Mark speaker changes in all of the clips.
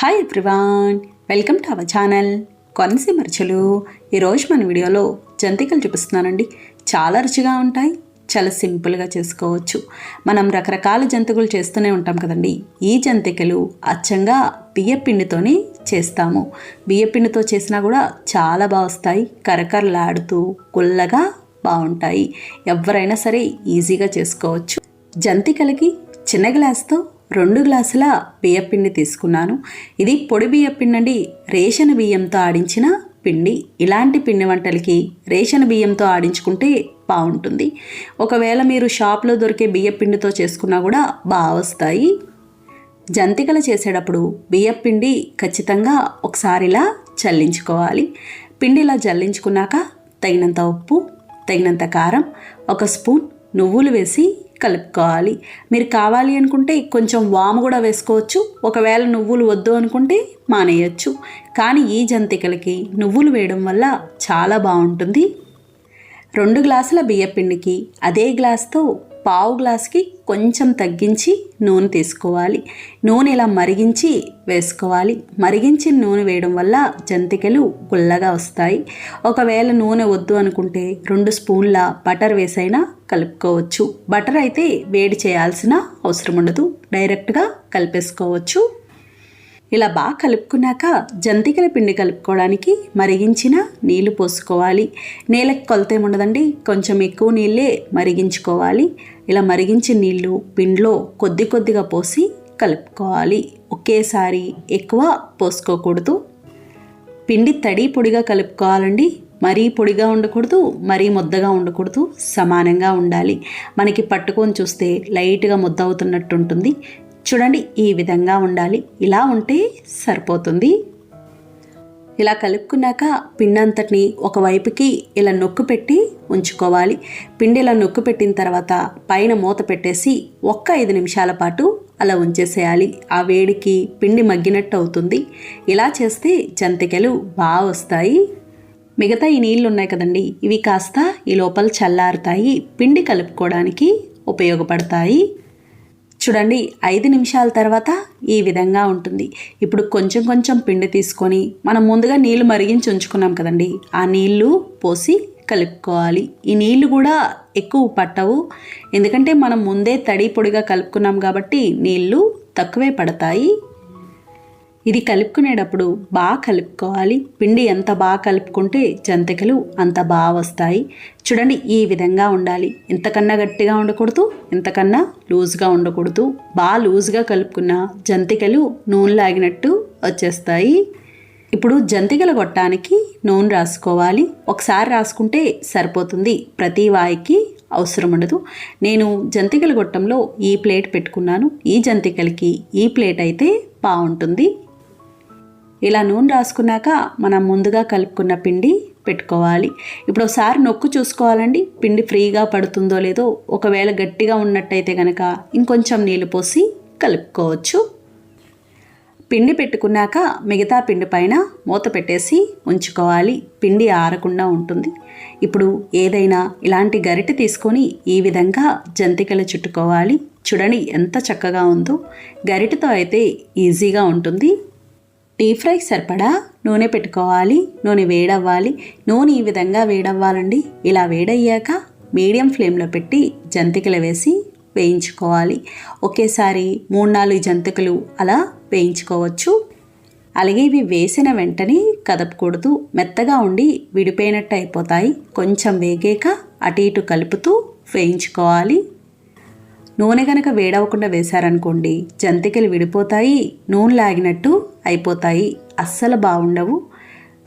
Speaker 1: Hi everyone welcome to our channel Konaseema రుచులు ఈరోజు మన వీడియోలో జంతికలు చూపిస్తున్నానండి. చాలా రుచిగా ఉంటాయి చాలా సింపుల్గా చేసుకోవచ్చు. మనం రకరకాల జంతికలు చేస్తూనే ఉంటాం కదండి. ఈ జంతికలు అచ్చంగా బియ్యపిండితోనే చేస్తాము. బియ్యపిండితో చేసినా కూడా చాలా బాగా వస్తాయి కరకరలాడుతూ గుల్లగా బాగుంటాయి. ఎవరైనా సరే ఈజీగా చేసుకోవచ్చు. జంతికలకి చిన్న గ్లాస్తో రెండు గ్లాసుల బియ్యపిండి తీసుకున్నాను. ఇది పొడి బియ్యపిండి అండి రేషన్ బియ్యంతో ఆడించిన పిండి. ఇలాంటి పిండి వంటలకి రేషన్ బియ్యంతో ఆడించుకుంటే బాగుంటుంది. ఒకవేళ మీరు షాప్లో దొరికే బియ్యపిండితో చేసుకున్నా కూడా బాగా వస్తాయి. జంతికలు చేసేటప్పుడు బియ్యపిండి ఖచ్చితంగా ఒకసారి ఇలా చల్లించుకోవాలి. పిండి ఇలా జల్లించుకున్నాక తగినంత ఉప్పు తగినంత కారం ఒక స్పూన్ నువ్వులు వేసి కలుపుకోవాలి. మీరు కావాలి అనుకుంటే కొంచెం వాము కూడా వేసుకోవచ్చు. ఒకవేళ నువ్వులు వద్దు అనుకుంటే మానేయచ్చు. కానీ ఈ జంతికలకి నువ్వులు వేయడం వల్ల చాలా బాగుంటుంది. రెండు గ్లాసుల బియ్యపిండికి అదే గ్లాస్తో పావు గ్లాస్కి కొంచెం తగ్గించి నూనె తీసుకోవాలి. నూనె ఇలా మరిగించి వేసుకోవాలి. మరిగించిన నూనె వేయడం వల్ల జంతికలు గుల్లగా వస్తాయి. ఒకవేళ నూనె వద్దు అనుకుంటే రెండు స్పూన్ల బటర్ వేసైనా కలుపుకోవచ్చు. బటర్ అయితే వేడి చేయాల్సిన అవసరం ఉండదు. డైరెక్ట్గా కలిపేసుకోవచ్చు. ఇలా బాగా కలుపుకున్నాక జంతికల పిండి కలుపుకోవడానికి మరిగించిన నీళ్ళు పోసుకోవాలి. నేలకు కొలత ఏముండదండి కొంచెం ఎక్కువ నీళ్ళే మరిగించుకోవాలి. ఇలా మరిగించిన నీళ్ళు పిండిలో కొద్ది కొద్దిగా పోసి కలుపుకోవాలి. ఒకేసారి ఎక్కువ పోసుకోకూడదు. పిండి తడి పొడిగా కలుపుకోవాలండి. మరీ పొడిగా ఉండకూడదు మరీ ముద్దగా ఉండకూడదు. సమానంగా ఉండాలి. మనకి పట్టుకొని చూస్తే లైట్గా ముద్ద అవుతున్నట్టు ఉంటుంది చూడండి ఈ విధంగా ఉండాలి. ఇలా ఉంటే సరిపోతుంది. ఇలా కలుపుకున్నాక పిండి అంతటిని ఒకవైపుకి ఇలా నొక్కు పెట్టి ఉంచుకోవాలి. పిండి ఇలా నొక్కు పెట్టిన తర్వాత పైన మూత పెట్టేసి ఒక్క ఐదు నిమిషాల పాటు అలా ఉంచేసేయాలి. ఆ వేడికి పిండి మగ్గినట్టు అవుతుంది. ఇలా చేస్తే జంతికలు బాగా వస్తాయి. మిగతా ఈ నీళ్ళు ఉన్నాయి కదండి ఇవి కాస్త ఈ లోపల చల్లారుతాయి. పిండి కలుపుకోవడానికి ఉపయోగపడతాయి. చూడండి ఐదు నిమిషాల తర్వాత ఈ విధంగా ఉంటుంది. ఇప్పుడు కొంచెం కొంచెం పిండి తీసుకొని మనం ముందుగా నీళ్ళు మరిగించి ఉంచుకున్నాం కదండి. ఆ నీళ్ళు పోసి కలుపుకోవాలి. ఈ నీళ్ళు కూడా ఎక్కువ పట్టవు. ఎందుకంటే మనం ముందే తడి పొడిగా కలుపుకున్నాం కాబట్టి నీళ్ళు తక్కువే పడతాయి. ఇది కలుపుకునేటప్పుడు బాగా కలుపుకోవాలి. పిండి ఎంత బాగా కలుపుకుంటే జంతికలు అంత బాగా వస్తాయి. చూడండి ఈ విధంగా ఉండాలి. ఇంతకన్నా గట్టిగా ఉండకూడదు ఇంతకన్నా లూజ్గా ఉండకూడదు. బాగా లూజ్గా కలుపుకున్న జంతికలు నూనె లాగినట్టు వచ్చేస్తాయి. ఇప్పుడు జంతికల గొట్టానికి నూనె రాసుకోవాలి. ఒకసారి రాసుకుంటే సరిపోతుంది. ప్రతి వాయికి అవసరం ఉండదు. నేను జంతికల గొట్టంలో ఈ ప్లేట్ పెట్టుకున్నాను. ఈ జంతికలకి ఈ ప్లేట్ అయితే బాగుంటుంది. ఇలా నూనె రాసుకున్నాక మనం ముందుగా కలుపుకున్న పిండి పెట్టుకోవాలి. ఇప్పుడు ఒకసారి నొక్కు చూసుకోవాలండి. పిండి ఫ్రీగా పడుతుందో లేదో ఒకవేళ గట్టిగా ఉన్నట్టయితే కనుక ఇంకొంచెం నీళ్ళు పోసి కలుపుకోవచ్చు. పిండి పెట్టుకున్నాక మిగతా పిండి పైన మూత పెట్టేసి ఉంచుకోవాలి. పిండి ఆరకుండా ఉంటుంది. ఇప్పుడు ఏదైనా ఇలాంటి గరిటె తీసుకొని ఈ విధంగా జంతికలు చుట్టుకోవాలి. చూడండి ఎంత చక్కగా ఉందో. గరిటెతో అయితే ఈజీగా ఉంటుంది. డీప్ ఫ్రై సరిపడా? నూనె పెట్టుకోవాలి నూనె వేడవ్వాలి. నూనె ఈ విధంగా వేడవ్వాలండి. ఇలా వేడయ్యాక మీడియం ఫ్లేమ్లో పెట్టి జంతికలు వేసి వేయించుకోవాలి. ఒకేసారి మూడు నాలుగు జంతికలు అలా వేయించుకోవచ్చు. అలాగే ఇవి వేసిన వెంటనే కదపకూడదు. మెత్తగా ఉండి విడిపోయినట్టు అయిపోతాయి. కొంచెం వేగాక అటు ఇటు కలుపుతూ వేయించుకోవాలి. నూనె కనుక వేడవకుండా వేశారనుకోండి జంతికలు విడిపోతాయి నూనె లాగినట్టు అయిపోతాయి అస్సలు బాగుండవు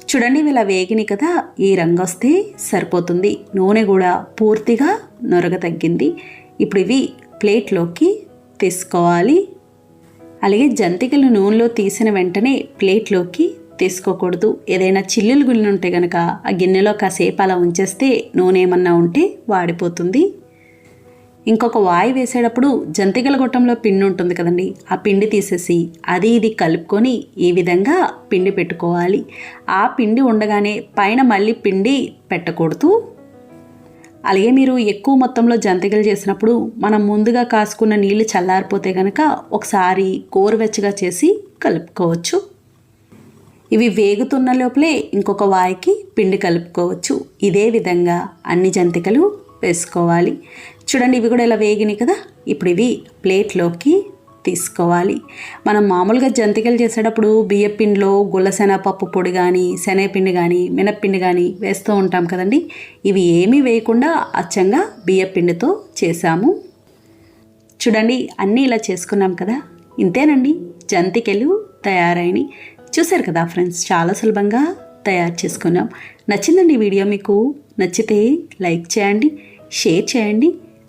Speaker 1: చూడండి ఇలా వేగిని కదా ఈ రంగు వస్తే సరిపోతుంది. నూనె కూడా పూర్తిగా నొరగ తగ్గింది. ఇప్పుడు ఇవి ప్లేట్లోకి తీసుకోవాలి. అలాగే జంతికలు నూనెలో తీసిన వెంటనే ప్లేట్లోకి తీసుకోకూడదు. ఏదైనా చిల్లులు గుళ్ళు ఉంటే కనుక ఆ గిన్నెలో కాసేపు అలా ఉంచేస్తే నూనె ఏమన్నా ఉంటే వాడిపోతుంది. ఇంకొక వాయి వేసేటప్పుడు జంతికల గొట్టంలో పిండి ఉంటుంది కదండి ఆ పిండి తీసేసి అది ఇది కలుపుకొని ఈ విధంగా పిండి పెట్టుకోవాలి. ఆ పిండి ఉండగానే పైన మళ్ళీ పిండి పెట్టకూడదు. అలాగే మీరు ఎక్కువ మొత్తంలో జంతికలు చేసినప్పుడు మనం ముందుగా కాసుకున్న నీళ్ళు చల్లారిపోతే కనుక ఒకసారి గోరువెచ్చగా చేసి కలుపుకోవచ్చు. ఇవి వేగుతున్న లోపలే ఇంకొక వాయికి పిండి కలుపుకోవచ్చు. ఇదే విధంగా అన్ని జంతికలు వేసుకోవాలి. చూడండి ఇవి కూడా ఇలా వేగినాయి కదా. ఇప్పుడు ఇవి ప్లేట్లోకి తీసుకోవాలి. మనం మామూలుగా జంతికలు చేసేటప్పుడు బియ్యపిండిలో గుల్లశనగపప్పు పొడి కానీ శనగపిండి కానీ మినప్పిండి కానీ వేస్తూ ఉంటాం కదండి. ఇవి ఏమీ వేయకుండా అచ్చంగా బియ్యపిండితో చేసాము చూడండి అన్నీ ఇలా చేసుకున్నాం కదా. ఇంతేనండి జంతికలు తయారైనవి చూశారు కదా ఫ్రెండ్స్ చాలా సులభంగా తయారు చేసుకున్నాం. నచ్చిందండి వీడియో మీకు? నచ్చితే లైక్ చేయండి షేర్ చేయండి.